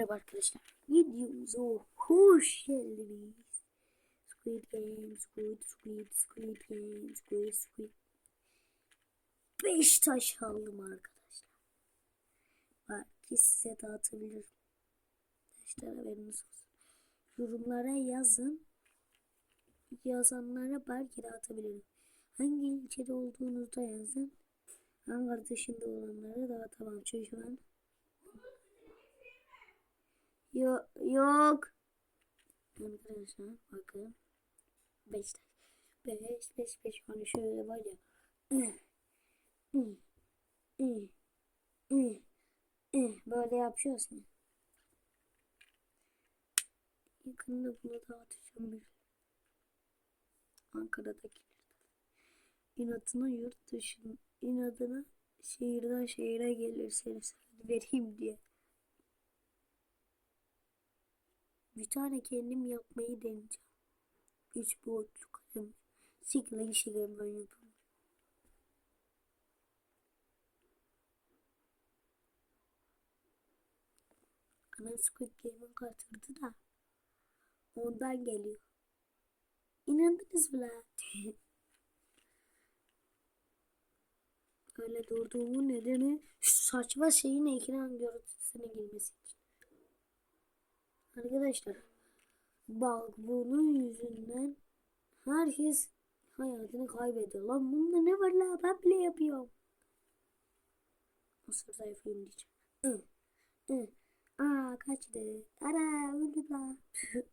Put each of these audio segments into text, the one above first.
Merhaba arkadaşlar. Videomuza hoş geldiniz. Squid Game, Squid, Squid, Squid Game, Squid, Squid. 5 taş aldım arkadaşlar. Belki size dağıtabilirim. Taşlar haberiniz olsun. Yorumlara yazın. Yazanlara belki dağıtabilirim. Hangi ilçede olduğunuzu da yazın. Ankara dışında olanlara dağıtamam. Çünkü ben Yok. Yok. Arkadaşlar bakın. 5 5 5 5 hani şöyle var ya. Böyle yapıyorsun. Yakında bunu dağıtacağım bir. Ankara'daki. İnadına yurt dışına, inadına şehirden şehire gelirseniz vereyim diye. Bir tane kendim yapmayı deneyeceğim. Üç boyutlu kalem. Sikle şeyler ben yapıyorum. Ana Squid Game'in katırdı da. Ondan geliyor. İnandınız mı lan? Öyle durduğumun nedeni şu saçma şeyin ekran görüntüsüne girmesi. Arkadaşlar bak bunun yüzünden herkes hayatını kaybediyor. Lan bunda ne var la ben bile yapıyorum. Mısır zayıflayayım diyeceğim. Hı. Hı. Aa kaçtı. Ara öldü la.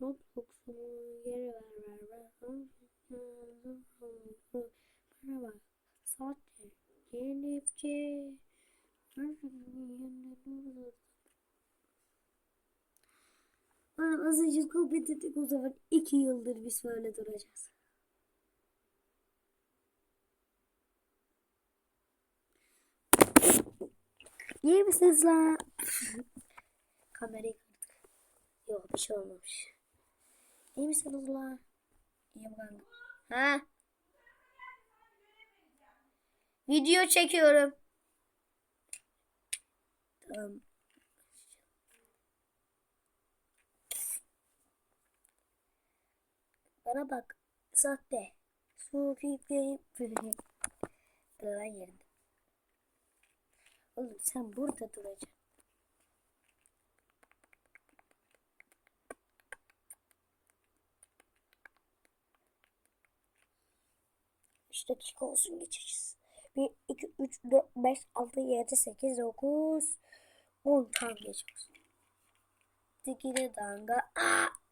Roblox'u geri ver ver ver. Bana bak. Sahte. Yenifçi. Oğlum az önce kompetitif o zaman iki yıldır biz böyle duracağız. İyi misiniz lan? Kamerayı kırdık. Yok bir şey olmamış. İyi misiniz lan? İyiyim kanka. Ha? Video çekiyorum. Tamam. Bana bak. Sahte. Su fikri. Dur lan yerinde. Oğlum sen burada duracaksın. Üç dakika olsun geçeceğiz. 1, 2, 3, 4, 5, 6, 7, 8, 9, 10 tam geçiyoruz. Dikili danga. Aa!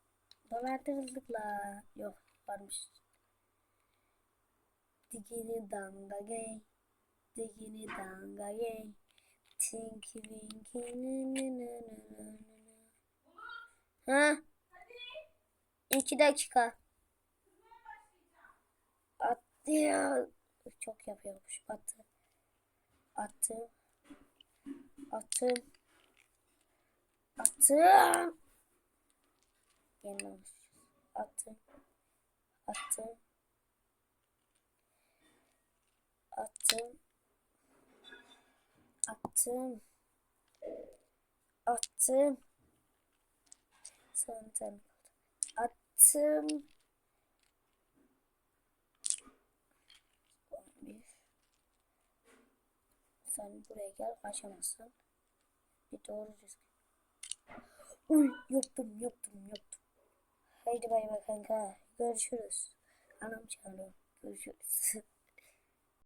Dolandırıldık la. Yok varmış. Dikili danga gay. Dikili danga gay. Tinky winky nı nı nı nı nı. Ha? İki dakika. Attı ya. Çok yapıyormuş. Attı. Attı. Attım. Attım. Yeniden attım. Attım. Attım. Attım. Attım. Son tane. Attım. Sen buraya gel kaçamazsın. Bir doğru düzgün. Uy yoktum yoktum yoktum. Haydi bay bay kanka. Görüşürüz. Anam çağırıyor. Görüşürüz.